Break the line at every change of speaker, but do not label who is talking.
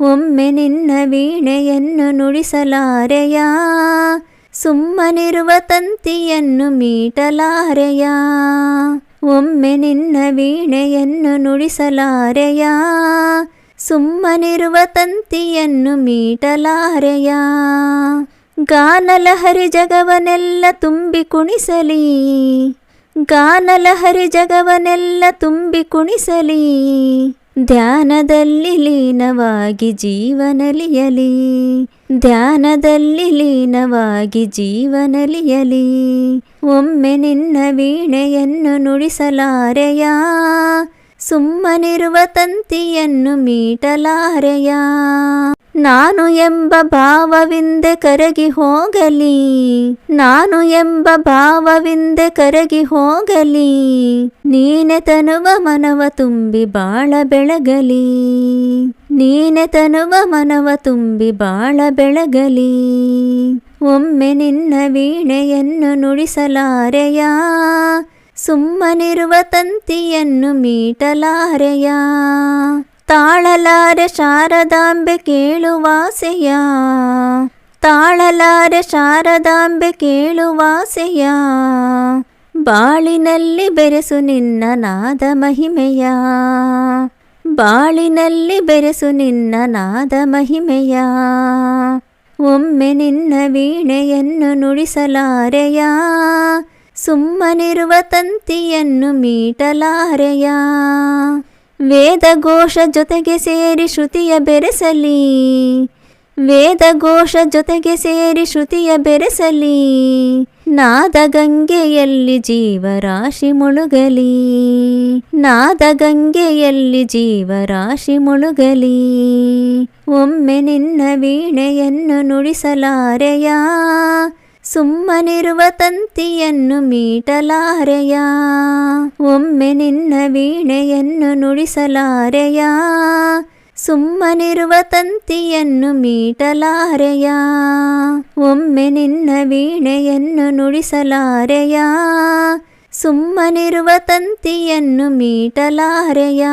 ಒಮ್ಮೆ ನಿನ್ನ ವೀಣೆಯನ್ನು ನುಡಿಸಲಾರೆಯ? ಸುಮ್ಮನಿರುವ ತಂತಿಯನ್ನು ಮೀಟಲಾರೆಯ? ಒಮ್ಮೆ ನಿನ್ನ ವೀಣೆಯನ್ನು ನುಡಿಸಲಾರೆಯ? ಸುಮ್ಮನಿರುವ ತಂತಿಯನ್ನು ಮೀಟಲಾರೆಯ? ಗಾನಲಹರಿ ಜಗವನೆಲ್ಲ ತುಂಬಿ ಕುಣಿಸಲಿ? ಗಾನಲಹರಿ ಜಗವನೆಲ್ಲ ತುಂಬಿ ಕುಣಿಸಲಿ? ಧ್ಯಾನದಲ್ಲಿ ಲೀನವಾಗಿ ಜೀವನಲಿಯಲಿ. ಧ್ಯಾನದಲ್ಲಿ ಲೀನವಾಗಿ ಜೀವನಲಿಯಲಿ. ಒಮ್ಮೆ ನಿನ್ನ ವೀಣೆಯನ್ನು ನುಡಿಸಲಾರೆಯ. ಸುಮ್ಮನಿರುವ ತಂತಿಯನ್ನು ಮೀಟಲಾರೆಯ. ನಾನು ಎಂಬ ಭಾವವಿಂದೆ ಕರಗಿ ಹೋಗಲಿ, ನಾನು ಎಂಬ ಭಾವವಿಂದೆ ಕರಗಿ ಹೋಗಲಿ, ನೀನೆ ತನುವ ಮನವ ತುಂಬಿ ಬಾಳ ಬೆಳಗಲಿ, ನೀನೆ ತನುವ ಮನವ ತುಂಬಿ ಬಾಳ ಬೆಳಗಲಿ. ಒಮ್ಮೆ ನಿನ್ನ ವೀಣೆಯನ್ನು ನುಡಿಸಲಾರೆಯ, ಸುಮ್ಮನಿರುವ ತಂತಿಯನ್ನು ಮೀಟಲಾರೆಯ ತಾಳಲಾರೆ ಶಾರದಾಂಬೆ ಕೇಳುವಾಸೆಯ. ತಾಳಲಾರ ಶಾರದಾಂಬೆ ಕೇಳುವಾಸೆಯ. ಬಾಳಿನಲ್ಲಿ ಬೆರೆಸು ನಿನ್ನ ನಾದ ಮಹಿಮೆಯ. ಬಾಳಿನಲ್ಲಿ ಬೆರೆಸು ನಿನ್ನ ನಾದ ಮಹಿಮೆಯ. ಒಮ್ಮೆ ನಿನ್ನ ವೀಣೆಯನ್ನು ನುಡಿಸಲಾರೆಯ. ಸುಮ್ಮನಿರುವ ತಂತಿಯನ್ನು ಮೀಟಲಾರೆಯ. ವೇದಘೋಷ ಜೊತೆಗೆ ಸೇರಿ ಶ್ರುತಿಯ ಬೆರೆಸಲಿ. ವೇದಘೋಷ ಜೊತೆಗೆ ಸೇರಿ ಶ್ರುತಿಯ ಬೆರೆಸಲಿ. ನಾದ ಗಂಗೆಯಲ್ಲಿ ಜೀವರಾಶಿ ಮುಳುಗಲಿ. ನಾದ ಗಂಗೆಯಲ್ಲಿ ಜೀವರಾಶಿ ಮುಳುಗಲಿ. ಒಮ್ಮೆ ನಿನ್ನ ವೀಣೆಯನ್ನು ನುಡಿಸಲಾರೆಯ? ಸುಮ್ಮನಿರುವ ತಂತಿಯನ್ನು ಮೀಟಲಾರೆಯ. ಒಮ್ಮೆ ನಿನ್ನ ವೀಣೆಯನ್ನು ನುಡಿಸಲಾರೆಯ. ಸುಮ್ಮನಿರುವ ತಂತಿಯನ್ನು ಮೀಟಲಾರೆಯ. ಒಮ್ಮೆ ನಿನ್ನ ವೀಣೆಯನ್ನು ನುಡಿಸಲಾರೆಯ. ಸುಮ್ಮನಿರುವ ತಂತಿಯನ್ನು ಮೀಟಲಾರೆಯ.